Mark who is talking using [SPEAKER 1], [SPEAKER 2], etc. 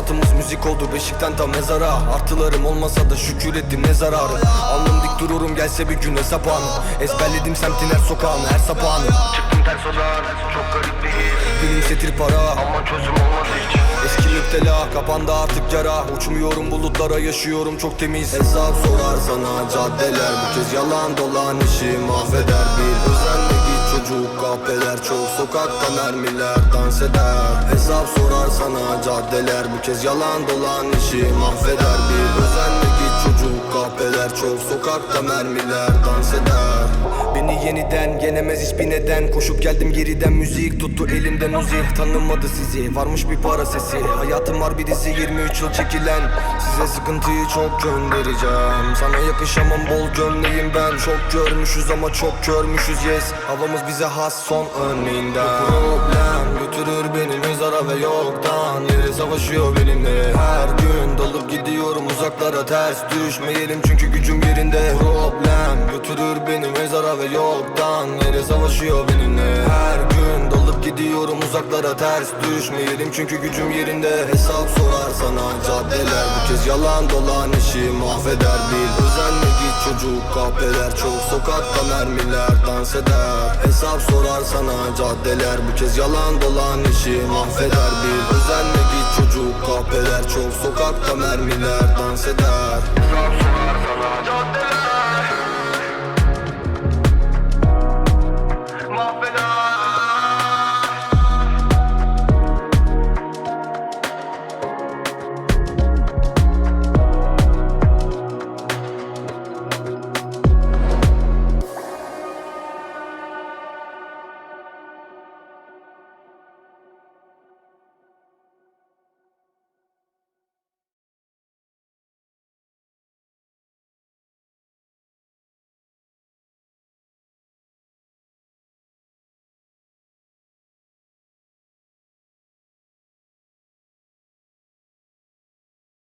[SPEAKER 1] Hayatımız müzik oldu beşikten tam mezara. Artılarım olmasa da şükür ettim ne zararı. Alnım dik dururum gelse bir gün hesap anı. Ezberledim semtin her sokağını her sapağını.
[SPEAKER 2] Çıktım ters odan çok garip bir his.
[SPEAKER 1] Dilim setir para.
[SPEAKER 2] Ama çözüm olmaz hiç.
[SPEAKER 1] Eski müptela kapandı artık yara. Uçmuyorum bulutlara yaşıyorum çok temiz. Hesap sorar sana caddeler. Bu kez yalan dolan işi mahveder. Bil özenle git çocuk kahpeler. Çok sokakta mermiler dans eder Hesap sorar sana. Caddeler Bu kez yalan dolan işi mahveder. Bil özenle git çocuk kahpeler Çok sokakta mermiler dans eder. Beni yeniden gelemez hiçbir neden. Koşup geldim geriden müzik tuttu elimden uzi Tanımadı sizi varmış bir para sesi. Hayatım var bir dizi 23 yıl çekilen. Size sıkıntıyı çok göndereceğim. Sana yakışamam bol gömleğim ben. Çok görmüşüz ama çok görmüşüz yes. Havamız bize has son örneğinden. Problem götürür beni ve yoktan Yere savaşıyor benimle. Her gün dalıp gidiyorum uzaklara ters Düşmeyelim çünkü gücüm yerinde. Problem götürür beni mezara ve yoktan Yere savaşıyor benimle. Her gün dalıp gidiyorum uzaklara ters Düşmeyelim çünkü gücüm yerinde. Hesap sorar sana caddeler Bu kez yalan dolan işi mahveder. Bil Özenle çocuk kahpeler Çok. Sokakta mermiler dans eder. Hesap sorar sana caddeler. Bu kez yalan dolan işi mahveder. Bil Özenle git çocuk kahpeler Çok. Sokakta mermiler dans eder.
[SPEAKER 2] Hesap sorar sana caddeler